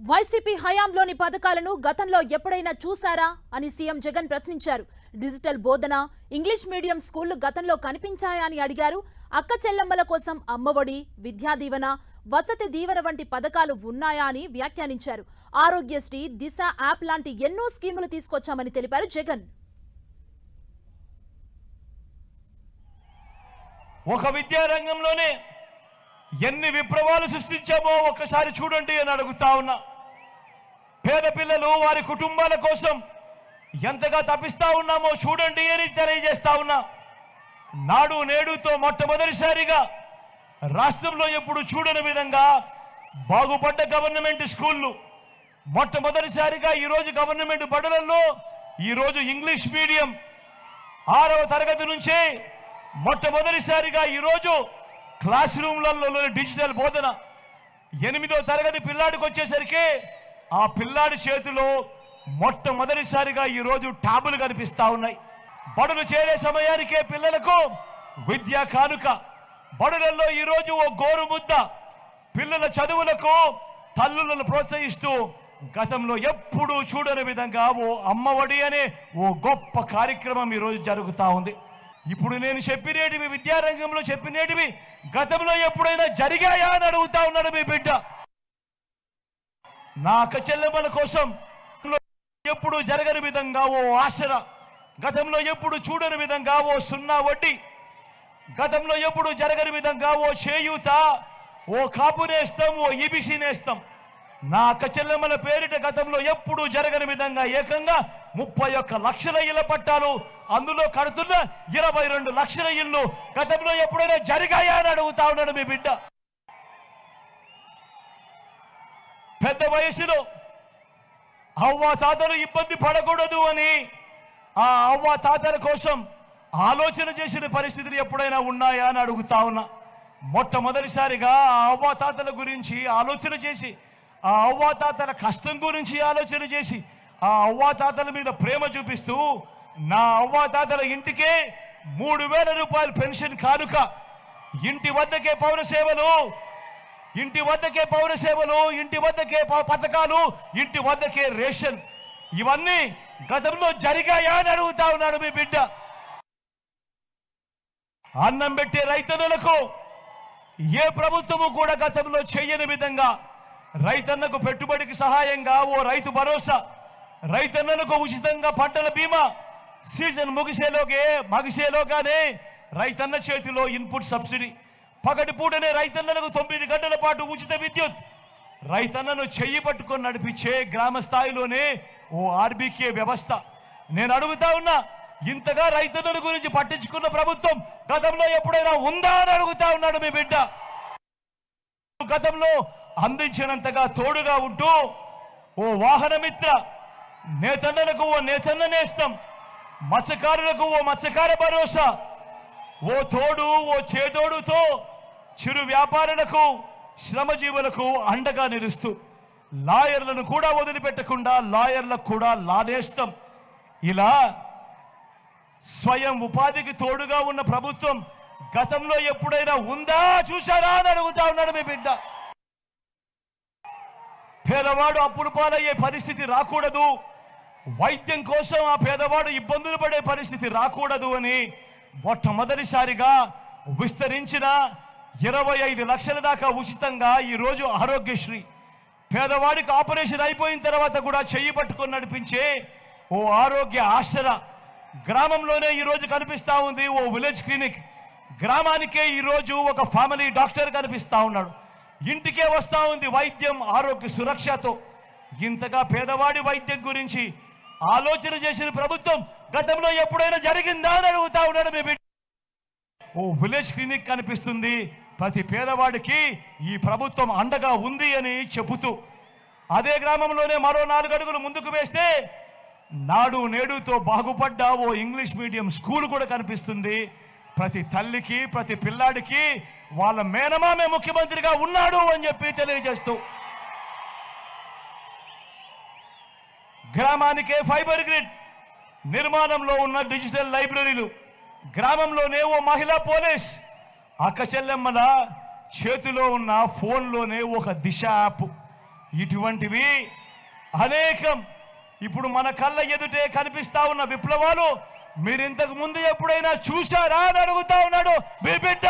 YCP హయాంలోని పథకాలను గతంలో ఎప్పుడైనా చూశారా అని సీఎం జగన్ ప్రశ్నించారు. డిజిటల్ బోధన ఇంగ్లీష్ మీడియం స్కూళ్ళు గతంలో కనిపించాయా అని అడిగారు. అక్క చెల్లెమ్మల కోసం అమ్మఒడి విద్యా దీవెన వసతి దీవెన వంటి పథకాలు ఉన్నాయా అని వ్యాఖ్యానించారు. ఆరోగ్యశ్రీ దిశ యాప్ లాంటి ఎన్నో స్కీములు తీసుకొచ్చామని తెలిపారు జగన్. ఒక విద్యారంగంలోనే ఎన్ని విప్లవాలు సృష్టించామో ఒక్కసారి చూడండి అని అడుగుతా ఉన్నా. పేద పిల్లలు వారి కుటుంబాల కోసం ఎంతగా తప్పిస్తా ఉన్నామో చూడండి అని తెలియజేస్తా ఉన్నా. నాడు నేడుతో మొట్టమొదటిసారిగా రాష్ట్రంలో ఎప్పుడు చూడని విధంగా బాగుపడ్డ గవర్నమెంట్ స్కూళ్ళు మొట్టమొదటిసారిగా ఈరోజు గవర్నమెంట్ బడులలో ఈరోజు ఇంగ్లీష్ మీడియం ఆరవ తరగతి నుంచే మొట్టమొదటిసారిగా ఈరోజు క్లాస్ రూమ్లలో డిజిటల్ బోధన. ఎనిమిదో తరగతి పిల్లాడికి వచ్చేసరికి ఆ పిల్లాడి చేతిలో మొట్టమొదటిసారిగా ఈరోజు ట్యాబులు కనిపిస్తూ ఉన్నాయి. బడులు చేరే సమయానికే పిల్లలకు విద్యా కానుక. బడులలో ఈరోజు ఓ గోరు ముద్ద. పిల్లల చదువులకు తల్లులను ప్రోత్సహిస్తూ గతంలో ఎప్పుడూ చూడని విధంగా ఓ అమ్మఒడి అనే ఓ గొప్ప కార్యక్రమం ఈరోజు జరుగుతూ ఉంది. ఇప్పుడు నేను చెప్పినేటివి విద్యారంగంలో చెప్పినేటివి గతంలో ఎప్పుడైనా జరిగాయా అని అడుగుతా ఉన్నాడు మీ బిడ్డ. నా అక్క చెల్లెమ్మల కోసం ఎప్పుడు జరగని విధంగా ఓ ఆసర గతంలో ఎప్పుడు చూడని విధంగా ఓ సున్నా వడ్డీ గతంలో ఎప్పుడు జరగని విధంగా ఓ చేయూత ఓ కాపు నేస్తాం ఓ ఈబీసీ నేస్తాం. నా అక్క పేరిట గతంలో ఎప్పుడూ జరగని విధంగా ఏకంగా ముప్పై ఒక్క లక్షల ఇళ్ళ పట్టాలు అందులో కడుతున్న ఇరవై రెండు లక్షల ఇల్లు గతంలో ఎప్పుడైనా జరిగాయా అని అడుగుతా ఉన్నాడు మీ బిడ్డ. పెద్ద వయసులో అవ్వ తాతలు ఇబ్బంది పడకూడదు అని ఆ అవ్వ తాతల కోసం ఆలోచన చేసిన పరిస్థితులు ఎప్పుడైనా ఉన్నాయా అని అడుగుతా ఉన్నా. మొట్టమొదటిసారిగా ఆ అవ్వ తాతల గురించి ఆలోచన చేసి ఆ అవ్వాతాతల కష్టం గురించి ఆలోచన చేసి ఆ అవ్వాతాతల మీద ప్రేమ చూపిస్తూ నా అవ్వాతాతల ఇంటికే మూడు వేల రూపాయల పెన్షన్ కానుక. ఇంటి వద్దకే పౌర సేవలు ఇంటి వద్దకే పౌర సేవలు ఇంటి వద్దకే పథకాలు ఇంటి వద్దకే రేషన్. ఇవన్నీ గతంలో జరిగాయా అని అడుగుతా ఉన్నాడు మీ బిడ్డ. అన్నం పెట్టే రైతన్నలకు ఏ ప్రభుత్వము కూడా గతంలో చేయని విధంగా రైతన్నకు పెట్టుబడికి సహాయంగా ఓ రైతు భరోసా. రైతన్నలకు ఉచితంగా పంటల బీమా. సీజన్ ముగిసేలోగే మగిసేలోగానే రైతన్న చేతిలో ఇన్పుట్ సబ్సిడీ. పగటి పూటనే రైతన్నలకు తొమ్మిది గంటల పాటు ఉచిత విద్యుత్. రైతన్నను చెయ్యి పట్టుకొని నడిపించే గ్రామ స్థాయిలోనే ఓ ఆర్బీకే వ్యవస్థ. నేను అడుగుతా ఉన్నా ఇంతగా రైతన్నుల గురించి పట్టించుకున్న ప్రభుత్వం గతంలో ఎప్పుడైనా ఉందా అని అడుగుతా ఉన్నాడు మీ బిడ్డ. గతంలో అందించినంతగా తోడుగా ఉంటూ ఓ వాహనమిత్ర నేతన్నలకు ఓ నేతన్న నేస్తం మత్స్యకారులకు ఓ మత్స్యకార భరోసా. ఓ తోడు ఓ చేదోడుతో చిరు వ్యాపారులకు శ్రమజీవులకు అండగా నిలుస్తూ లాయర్లను కూడా వదిలిపెట్టకుండా లాయర్లకు కూడా లానేస్తాం ఇలా స్వయం ఉపాధికి తోడుగా ఉన్న ప్రభుత్వం గతంలో ఎప్పుడైనా ఉందా? చూశారా అని అడుగుతా ఉన్నాడు మీ బిడ్డ. పేదవాడు అప్పులు పాలయ్యే పరిస్థితి రాకూడదు. వైద్యం కోసం ఆ పేదవాడు ఇబ్బందులు పడే పరిస్థితి రాకూడదు అని మొట్టమొదటిసారిగా విస్తరించిన ఇరవై ఐదు లక్షల దాకా ఉచితంగా ఈరోజు ఆరోగ్యశ్రీ. పేదవాడికి ఆపరేషన్ అయిపోయిన తర్వాత కూడా చెయ్యి పట్టుకొని నడిపించే ఓ ఆరోగ్య ఆశ్ర గ్రామంలోనే ఈరోజు కనిపిస్తా ఉంది ఓ విలేజ్ క్లినిక్. గ్రామానికే ఈరోజు ఒక ఫ్యామిలీ డాక్టర్ కనిపిస్తా ఉన్నాడు. ఇంటికే వస్తూ ఉంది వైద్యం ఆరోగ్య సురక్షతో. ఇంతగా పేదవాడి వైద్యం గురించి ఆలోచన చేసిన ప్రభుత్వం గతంలో ఎప్పుడైనా జరిగిందా అని అడుగుతా ఉన్నాడు మీ బిడ్డ. ఓ విలేజ్ క్లినిక్ కనిపిస్తుంది. ప్రతి పేదవాడికి ఈ ప్రభుత్వం అండగా ఉంది అని చెబుతూ అదే గ్రామంలోనే మరో నాలుగు అడుగులు ముందుకు వేస్తే నాడు నేడుతో బాగుపడ్డ ఓ ఇంగ్లీష్ మీడియం స్కూల్ కూడా కనిపిస్తుంది. ప్రతి తల్లికి ప్రతి పిల్లాడికి వాళ్ళ మేనమామే ముఖ్యమంత్రిగా ఉన్నాడు అని చెప్పి తెలియజేస్తూ. గ్రామానికే ఫైబర్ గ్రిడ్ నిర్మాణంలో ఉన్న డిజిటల్ లైబ్రరీలు గ్రామంలోనే ఓ మహిళా పోలీస్ అక్క చెల్లెమ్మల చేతిలో ఉన్న ఫోన్లోనే ఒక దిశ యాప్. ఇటువంటివి అనేకం. ఇప్పుడు మన కళ్ళ ఎదుటే కనిపిస్తా ఉన్న విప్లవాలు మీరు ఇంతకు ముందు ఎప్పుడైనా చూశారా అని అడుగుతా ఉన్నాడు. మీ బిడ్డ